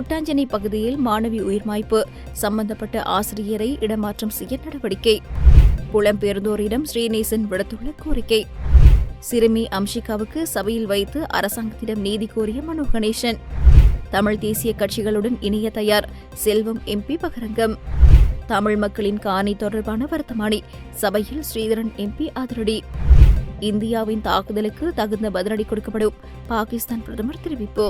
கொட்டாஞ்சேனை பகுதியில் மாணவி உயிர்மாய்ப்பு சம்பந்தப்பட்ட ஆசிரியரை இடமாற்றம் செய்ய நடவடிக்கை. புலம்பெயர்ந்தோரிடம் ஸ்ரீநேசன் விடுத்துள்ள கோரிக்கை. சிறுமி அம்ஷிகாவுக்கு சபையில் வைத்து அரசாங்கத்திடம் நீதி கோரிய மனோ கணேசன். தமிழ் தேசிய கட்சிகளுடன் இணைய தயார் செல்வம் எம்பி பகிரங்கம். தமிழ் மக்களின் காணி தொடர்பான வர்த்தமானி சபையில் ஸ்ரீதரன் எம்பி அதிரடி இந்தியாவின் தாக்குதலுக்கு தகுந்த பதிலடி கொடுக்கப்படும் பாகிஸ்தான் பிரதமர் தெரிவிப்பு.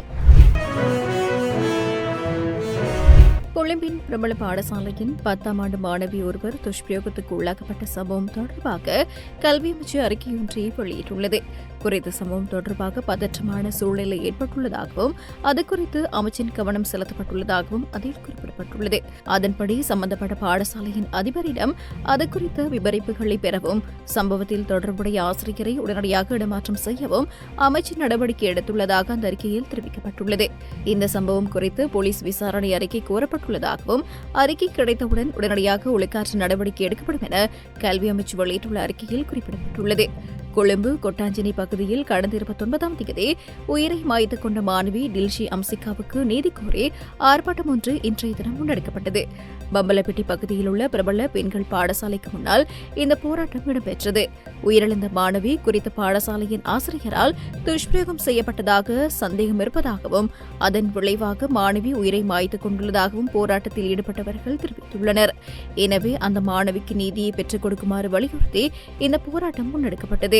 கொழும்பின் பிரபல பாடசாலையின் பத்தாம் ஆண்டு மாணவி ஒருவர் துஷ்பிரயோகத்துக்கு உள்ளாக்கப்பட்ட சம்பவம் தொடர்பாக கல்வி அமைச்சு அறிக்கையொன்றை வெளியிட்டுள்ளது. குறித்த சம்பவம் தொடர்பாக பதற்றமான சூழ்நிலை ஏற்பட்டுள்ளதாகவும் அது குறித்து அமைச்சின் கவனம் செலுத்தப்பட்டுள்ளதாகவும் அதில் குறிப்பிடப்பட்டுள்ளது. அதன்படி சம்பந்தப்பட்ட பாடசாலையின் அதிபரிடம் அது குறித்த விபரிப்புகளை பெறவும் சம்பவத்தில் தொடர்புடைய ஆசிரியரை உடனடியாக இடமாற்றம் செய்யவும் அமைச்சர் நடவடிக்கை எடுத்துள்ளதாக அந்த அறிக்கையில் தெரிவிக்கப்பட்டுள்ளது. இந்த சம்பவம் குறித்து போலீஸ் விசாரணை அறிக்கை கோரப்பட்டுள்ளதாகவும் அறிக்கை கிடைத்தவுடன் உடனடியாக ஒழுக்காற்று நடவடிக்கை எடுக்கப்படும் என கல்வி அமைச்சு வெளியிட்டுள்ள அறிக்கையில் குறிப்பிடப்பட்டுள்ளது. கொழும்பு கொட்டாஞ்சினி பகுதியில் கடந்த இருபத்தொன்பதாம் தேதி உயிரை மாய்த்துக் கொண்ட மாணவி டில்ஷி அம்சிகாவுக்கு நீதி கோரி ஆர்ப்பாட்டம் ஒன்று இன்றைய தினம் முன்னெடுக்கப்பட்டது. பம்பலப்பட்டி பகுதியில் உள்ள பிரபல பெண்கள் பாடசாலைக்கு முன்னால் இந்த போராட்டம் இடம்பெற்றது. உயிரிழந்த மாணவி குறித்த பாடசாலையின் ஆசிரியரால் துஷ்பிரயோகம் செய்யப்பட்டதாக சந்தேகம் இருப்பதாகவும் அதன் விளைவாக மாணவி உயிரை மாய்த்துக் கொண்டுள்ளதாகவும் போராட்டத்தில் ஈடுபட்டவர்கள் தெரிவித்துள்ளனர். எனவே அந்த மாணவிக்கு நீதியை பெற்றுக் கொடுக்குமாறு வலியுறுத்தி இந்த போராட்டம் முன்னெடுக்கப்பட்டது.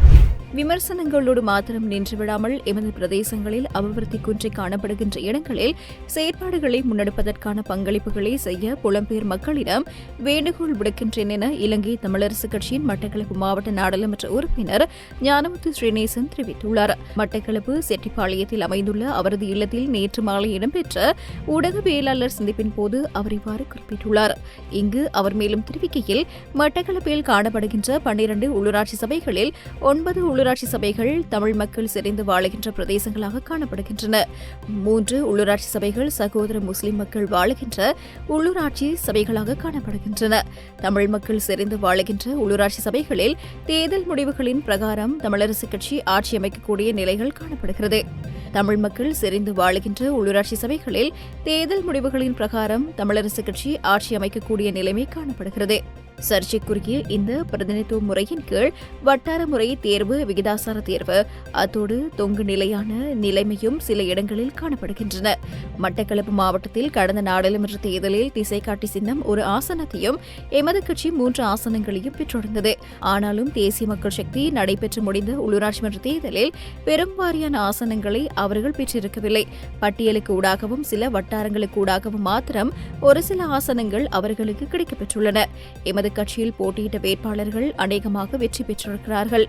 விமர்சனங்களோடு மாத்திரம் நின்றுவிடாமல் எமது பிரதேசங்களில் அபிவிருத்தி குன்றி காணப்படுகின்ற இடங்களில் செயற்பாடுகளை முன்னெடுப்பதற்கான பங்களிப்புகளை செய்ய புலம்பெயர் மக்களிடம் வேண்டுகோள் விடுக்கின்றேன் என இலங்கை தமிழரசுக் கட்சியின் மட்டக்களப்பு மாவட்ட நாடாளுமன்ற உறுப்பினர் ஞானமுத்து ஸ்ரீநேசன் தெரிவித்துள்ளார். மட்டக்களப்பு செட்டிப்பாளையத்தில் அமைந்துள்ள அவரது இல்லத்தில் நேற்று மாலை இடம்பெற்ற ஊடகவியலாளர் சந்திப்பின் போது அவர் இவ்வாறு குறிப்பிட்டுள்ளார். இங்கு அவர் மேலும் தெரிவிக்கையில் மட்டக்களப்பில் காணப்படுகின்ற பன்னிரண்டு உள்ளூராட்சி சபைகளில் ஒன்பது உள்ளூராட்சி சபைகள் தமிழ் மக்கள் சிறைந்து வாழுகின்ற பிரதேசங்களாக காணப்படுகின்றன. மூன்று உள்ளூராட்சி சபைகள் சகோதர முஸ்லிம் மக்கள் வாழுகின்ற உள்ளூராட்சி சபைகளாக காணப்படுகின்றன. தமிழ் மக்கள் சிறைந்து வாழுகின்ற உள்ளூராட்சி சபைகளில் தேர்தல் முடிவுகளின் பிரகாரம் தமிழரசுக் கட்சி ஆட்சி அமைக்கக்கூடிய நிலைகள் காணப்படுகிறது. தமிழ் மக்கள் செறிந்து வாழுகின்ற உள்ளூராட்சி சபைகளில் தேர்தல் முடிவுகளின் பிரகாரம் தமிழரசுக் கட்சி ஆட்சி அமைக்கக்கூடிய நிலைமை காணப்படுகிறது. சர்ச்சைக்குரிய இந்த பிரதிநிதித்துவ முறையின் கீழ் வட்டார முறை தேர்வு விகிதாசார தேர்வு. அத்தோடு தொங்கு நிலையான நிலைமையும் சில இடங்களில் காணப்படுகின்றன. மட்டக்களப்பு மாவட்டத்தில் கடந்த நாடாளுமன்ற தேர்தலில் திசைக்காட்டி சின்னம் ஒரு ஆசனத்தையும் எமது கட்சி மூன்று ஆசனங்களையும் பெற்றிருந்தது ஆனாலும் தேசிய மக்கள் சக்தி நடைபெற்று முடிந்த உள்ளூராட்சி மன்ற தேர்தலில் பெரும் வாரியான ஆசனங்களை அவர்கள் பெற்றிருக்கவில்லை. பட்டியலுக்கு ஊடாகவும் சில வட்டாரங்களுக்கு ஊடாகவும் மாத்திரம் ஒரு சில ஆசனங்கள் அவர்களுக்கு கிடைக்கப்பெற்றுள்ளன. எமது கட்சியில் போட்டியிட்ட வேட்பாளர்கள் அநேகமாக வெற்றி பெற்றிருக்கிறார்கள்.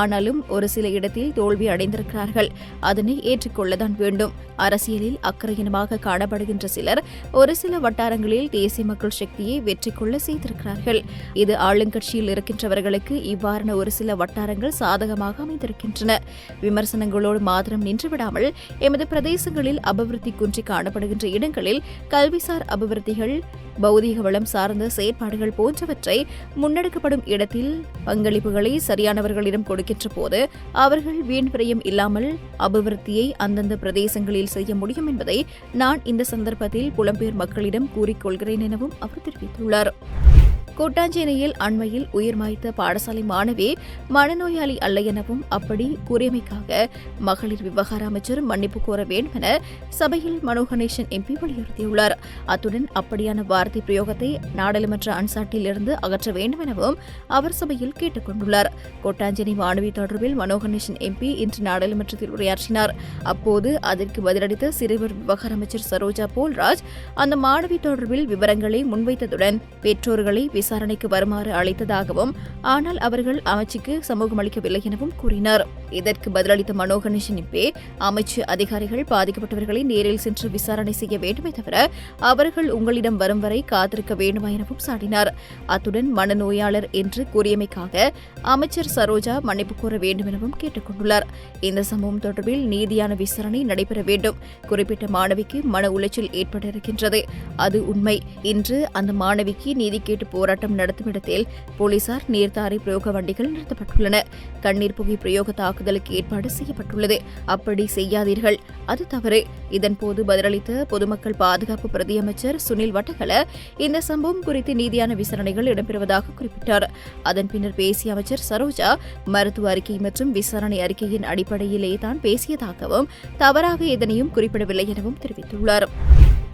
ஆனாலும் ஒரு சில இடத்தில் தோல்வி அடைந்திருக்கிறார்கள். அதனை ஏற்றுக்கொள்ளதான் வேண்டும். அரசியலில் அக்கறையினமாக காணப்படுகின்ற சிலர் ஒரு சில வட்டாரங்களில் தேசிய மக்கள் சக்தியை வெற்றி கொள்ள செய்திருக்கிறார்கள். இது ஆளுங்கட்சியில் இருக்கின்றவர்களுக்கு இவ்வாறான ஒரு சில வட்டாரங்கள் சாதகமாக அமைந்திருக்கின்றன. விமர்சனங்களோடு மாத்திரம் நின்றுவிடாமல் எமது பிரதேசங்களில் அபிவிருத்தி குன்றி காணப்படுகின்ற இடங்களில் கல்விசார் அபிவிருத்திகள் பௌதீக வளம் சார்ந்த செயற்பாடுகள் போன்றவற்றை முன்னெடுக்கப்படும் இடத்தில் பங்களிப்புகளை சரியானவர்களிடம் கொடுக்கின்ற போது அவர்கள் வீண் விரயம் இல்லாமல் அபிவிருத்தியை அந்தந்த பிரதேசங்களில் செய்ய முடியும் என்பதை நான் இந்த சந்தர்ப்பத்தில் புலம்பெயர் மக்களிடம் கூறிக்கொள்கிறேன் எனவும் அவர் தெரிவித்துள்ளார். கூட்டாஞ்சேனையில் அண்மையில் உயிர் மாய்த்த பாடசாலை மாணவி மனநோயாளி அல்ல எனவும் அப்படி கூறியமைக்காக மகளிர் விவகார அமைச்சர் மன்னிப்பு கோர வேண்டும் என சபையில் மனோ கணேசன் எம்பி வலியுறுத்தியுள்ளார். அத்துடன் அப்படியான வார்த்தை பிரயோகத்தை நாடாளுமன்ற அன்சாட்டில் இருந்து அகற்ற வேண்டும் எனவும் அவர் சபையில் கேட்டுக் கொண்டுள்ளார். கொட்டாஞ்சேரி மாணவி தொடர்பில் மனோ கணேசன் எம்பி இன்று நாடாளுமன்றத்தில் உரையாற்றினார். அப்போது அதற்கு பதிலளித்த சிறுவர் விவகார அமைச்சர் சரோஜா போல்ராஜ் அந்த மாணவி தொடர்பில் விவரங்களை முன்வைத்ததுடன் பெற்றோர்களை விசாரணைக்கு வருமாறு அழைத்ததாகவும் ஆனால் அவர்கள் அமைச்சுக்கு சமூகம் அளிக்கவில்லை எனவும் கூறினார். இதற்கு பதிலளித்த மனோ கணேசன் அமைச்சு அதிகாரிகள் பாதிக்கப்பட்டவர்களை நேரில் சென்று விசாரணை செய்ய வேண்டுமே தவிர அவர்கள் உங்களிடம் வரும் வரை காத்திருக்க வேண்டுமா எனவும் சாடினார். அத்துடன் மனநோயாளர் என்று கூறியமைக்காக அமைச்சர் சரோஜா மன்னிப்பு கோர வேண்டும் எனவும் கேட்டுக் கொண்டுள்ளார் இந்த சம்பவம் தொடர்பில் நீதியான விசாரணை நடைபெற வேண்டும். குறிப்பிட்ட மாணவிக்கு மன உளைச்சல் ஏற்பட்டிருக்கின்றது. அது உண்மை. இன்று அந்த மாணவிக்கு நீதி கேட்டு போராட்டம் நடத்தும் இடத்தில் போலீசார் நீர்த்தாரை பிரயோக வண்டிகள் நிறுத்தப்பட்டுள்ளன. கண்ணீர் புகை பிரயோக தாக்குதலுக்கு ஏற்பாடு செய்யப்பட்டுள்ளது. அப்படி செய்யாதீர்கள். அது தவறு. இதன்போது பதிலளித்த பொதுமக்கள் பாதுகாப்பு பிரதியமைச்சர் சுனில் வட்டகல இந்த சம்பவம் குறித்து நீதியான விசாரணைகள் இடம்பெறுவதாக குறிப்பிட்டார். அதன் பின்னர் பேசிய அமைச்சர் சரோஜா மருத்துவ அறிக்கை மற்றும் விசாரணை அறிக்கையின் அடிப்படையிலேயே தான் பேசியதாகவும் தவறாக எதனையும் குறிப்பிடவில்லை எனவும் தெரிவித்துள்ளார்.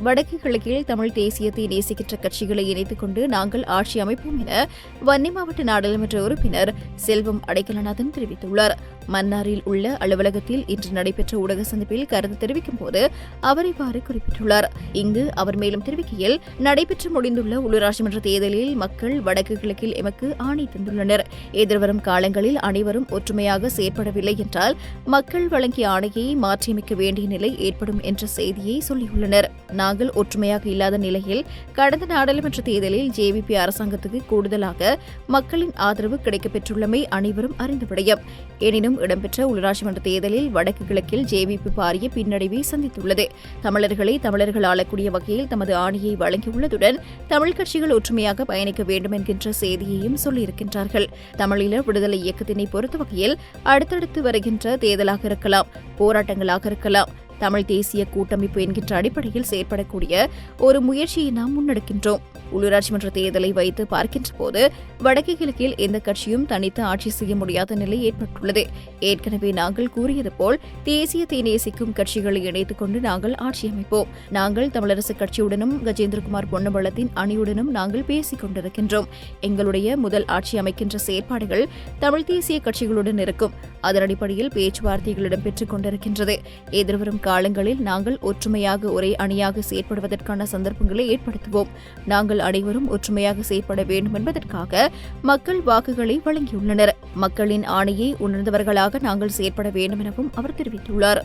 வடக்கு கிழக்கில் தமிழ் தேசியத்தை நேசிக்கின்ற கட்சிகளை இணைத்துக் கொண்டு நாங்கள் ஆட்சி அமைப்போம் என வன்னி மாவட்ட நாடாளுமன்ற உறுப்பினர் செல்வம் அடைக்கலநாதன் தெரிவித்துள்ளார். மன்னாரில் உள்ள அலுவலகத்தில் இன்று நடைபெற்ற ஊடக சந்திப்பில் கருத்து தெரிவிக்கும் போது அவர் இவ்வாறு குறிப்பிட்டுள்ளார். இங்கு அவர் மேலும் தெரிவிக்கையில் நடைபெற்று முடிந்துள்ள உள்ளூராட்சி மன்ற தேர்தலில் மக்கள் வடக்கு கிழக்கில் எமக்கு ஆணை தந்துள்ளனர். எதிர்வரும் காலங்களில் அனைவரும் ஒற்றுமையாக செயற்படவில்லை என்றால் மக்கள் வழங்கிய ஆணையை மாற்றியமைக்க வேண்டிய நிலை ஏற்படும் என்ற செய்தியை சொல்லியுள்ளனர். நாங்கள் ஒற்றுமையாக இல்லாத நிலையில் கடந்த நாடாளுமன்ற தேர்தலில் ஜேவிபி அரசாங்கத்துக்கு கூடுதலாக மக்களின் ஆதரவு கிடைக்கப்பெற்றுள்ளமை அனைவரும் அறிந்த விடயம் எனினும் இடம்பெற்ற உள்ளாட்சி மன்ற தேர்தலில் வடக்கு கிழக்கில் ஜேவிபி பாரிய பின்னடைவை சந்தித்துள்ளது. தமிழர்களை தமிழர்கள் ஆளக்கூடிய வகையில் தமது ஆணையை வழங்கியுள்ளதுடன் தமிழ் கட்சிகள் ஒற்றுமையாக பயணிக்க வேண்டும் என்கின்ற செய்தியையும் சொல்லியிருக்கின்றார்கள். தமிழீழ விடுதலை இயக்கத்தினை பொறுத்த வகையில் அடுத்தடுத்து வருகின்ற தேர்தலாக இருக்கலாம் போராட்டங்களாக இருக்கலாம். தமிழ் தேசிய கூட்டமைப்பு என்கின்ற அடிப்படையில் செயற்படக்கூடிய ஒரு முயற்சியை நாம் முன்னெடுக்கின்றோம். உள்ளூராட்சி மன்ற தேர்தலை வைத்து பார்க்கின்ற போது வடக்கு கிழக்கில் எந்த கட்சியும் தனித்து ஆட்சி செய்ய முடியாத நிலை ஏற்பட்டுள்ளது. ஏற்கனவே நாங்கள் கூறியது போல் தேசியத்தை நேசிக்கும் கட்சிகளை இணைத்துக் கொண்டு நாங்கள் ஆட்சி அமைப்போம். நாங்கள் தமிழரசு கட்சியுடனும் கஜேந்திரகுமார் பொன்னம்பலத்தின் அணியுடனும் நாங்கள் பேசிக் கொண்டிருக்கின்றோம். எங்களுடைய முதல் ஆட்சி அமைக்கின்ற செயற்பாடுகள் தமிழ் தேசிய கட்சிகளுடன் இருக்கும். அதன் அடிப்படையில் பேச்சுவார்த்தைகள் இடம்பெற்றுக் கொண்டிருக்கின்றது. எதிர்வரும் காலங்களில் நாங்கள் ஒற்றுமையாக ஒரே அணியாக செயற்படுவதற்கான சந்தர்ப்பங்களை ஏற்படுத்துவோம். நாங்கள் அனைவரும் ஒற்றுமையாக செயற்பட வேண்டும் என்பதற்காக மக்கள் வாக்குகளை வழங்கியுள்ளனர். மக்களின் ஆணையை உணர்ந்தவர்களாக நாங்கள் செயற்பட வேண்டும் எனவும் அவர் தெரிவித்துள்ளார்.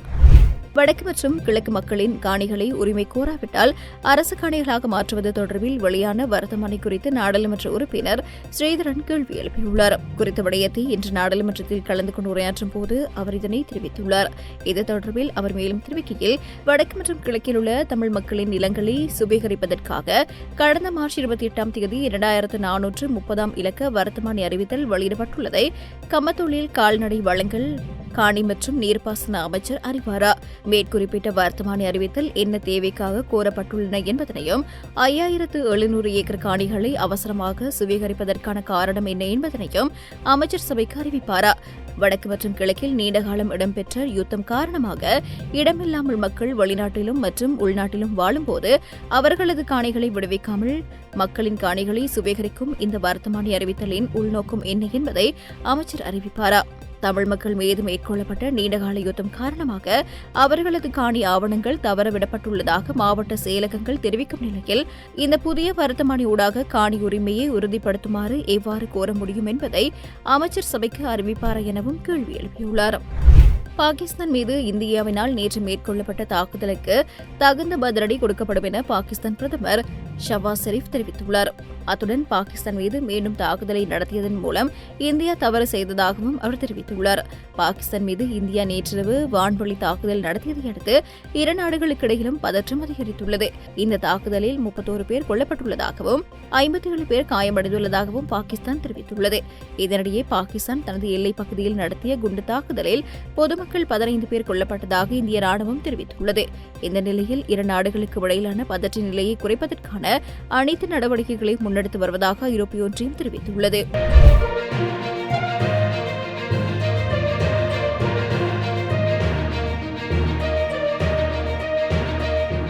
வடக்கு மற்றும் கிழக்கு மக்களின் காணிகளை உரிமை கோராவிட்டால் அரசு காணிகளாக மாற்றுவது தொடர்பில் வெளியான வர்த்தமானி குறித்து நாடாளுமன்ற உறுப்பினர் ஸ்ரீதரன் கேள்வி எழுப்பியுள்ளார். குறித்த விடயத்தை இன்று நாடாளுமன்றத்தில் கலந்து கொண்டு உரையாற்றும் போது அவர் இதனை தெரிவித்துள்ளார். இது தொடர்பில் அவர் மேலும் தெரிவிக்கையில் வடக்கு மற்றும் கிழக்கில் உள்ள தமிழ் மக்களின் நிலங்களை சுபீகரிப்பதற்காக கடந்த மார்ச் இருபத்தி எட்டாம் தேதி இரண்டாயிரத்து நானூற்று முப்பதாம் இலக்க வர்த்தமானி அறிவித்தல் வெளியிடப்பட்டுள்ளதை கமத்தொழில் கால்நடை வளங்கள் காணி மற்றும் நீர்ப்பாசன அமைச்சர் அறிவாரா. மேற்குறிப்பிட்ட வர்த்தமானி அறிவித்தல் என்ன தேவைக்காக கோரப்பட்டுள்ளன என்பதனையும் ஐயாயிரத்து எழுநூறு ஏக்கர் காணிகளை அவசரமாக சுவீகரிப்பதற்கான காரணம் என்ன என்பதனையும் அமைச்சர் சபைக்கு அறிவிப்பாரா. வடக்கு மற்றும் கிழக்கில் நீண்டகாலம் இடம்பெற்ற யுத்தம் காரணமாக இடமில்லாமல் மக்கள் வெளிநாட்டிலும் மற்றும் உள்நாட்டிலும் வாழும்போது அவர்களது காணிகளை விடுவிக்காமல் மக்களின் காணிகளை சுவீகரிக்கும் இந்த வர்த்தமானி அறிவித்தலின் உள்நோக்கம் என்ன என்பதை அமைச்சர் அறிவிப்பாரா. தமிழ் மக்கள் மீது மேற்கொள்ளப்பட்ட நீண்டகால யுத்தம் காரணமாக அவர்களது காணி ஆவணங்கள் தவறவிடப்பட்டுள்ளதாக மாவட்ட செயலகங்கள் தெரிவிக்கும் நிலையில் இந்த புதிய வர்த்தமானி ஊடாக காணி உரிமையை உறுதிப்படுத்துமாறு எவ்வாறு கோர முடியும் என்பதை அமைச்சர் சபைக்கு அறிவிப்பாரா எனவும் கேள்வி எழுப்பியுள்ளார். பாகிஸ்தான் மீது இந்தியாவினால் நேற்று மேற்கொள்ளப்பட்ட தாக்குதலுக்கு தகுந்த பதிலடி கொடுக்கப்படும் என பாகிஸ்தான் பிரதமர் ஷவாஸ் ஷெரீப் தெரிவித்துள்ளார். அத்துடன் பாகிஸ்தான் மீது மீண்டும் தாக்குதலை நடத்தியதன் மூலம் இந்தியா தவறு செய்ததாகவும் அவர் தெரிவித்துள்ளார். பாகிஸ்தான் மீது இந்தியா நேற்றிரவு வான்வழி தாக்குதல் நடத்தியதை அடுத்து இரு நாடுகளுக்கிடையிலும் பதற்றம் அதிகரித்துள்ளது. இந்த தாக்குதலில் முப்பத்தோரு பேர் கொல்லப்பட்டுள்ளதாகவும் ஐம்பத்தி ஏழு பேர் காயமடைந்துள்ளதாகவும் பாகிஸ்தான் தெரிவித்துள்ளது. இதனிடையே பாகிஸ்தான் தனது எல்லைப் பகுதியில் நடத்திய குண்டு தாக்குதலில் பொதுமக்கள் பதினைந்து பேர் கொல்லப்பட்டதாக இந்திய ராணுவம் தெரிவித்துள்ளது. இந்த நிலையில் இரு நாடுகளுக்கு இடையிலான பதற்ற நிலையை குறைப்பதற்கான அனைத்து நடவடிக்கைகளையும் முன்னெடுத்து வருவதாக ஐரோப்பிய ஒன்றியம் தெரிவித்துள்ளது.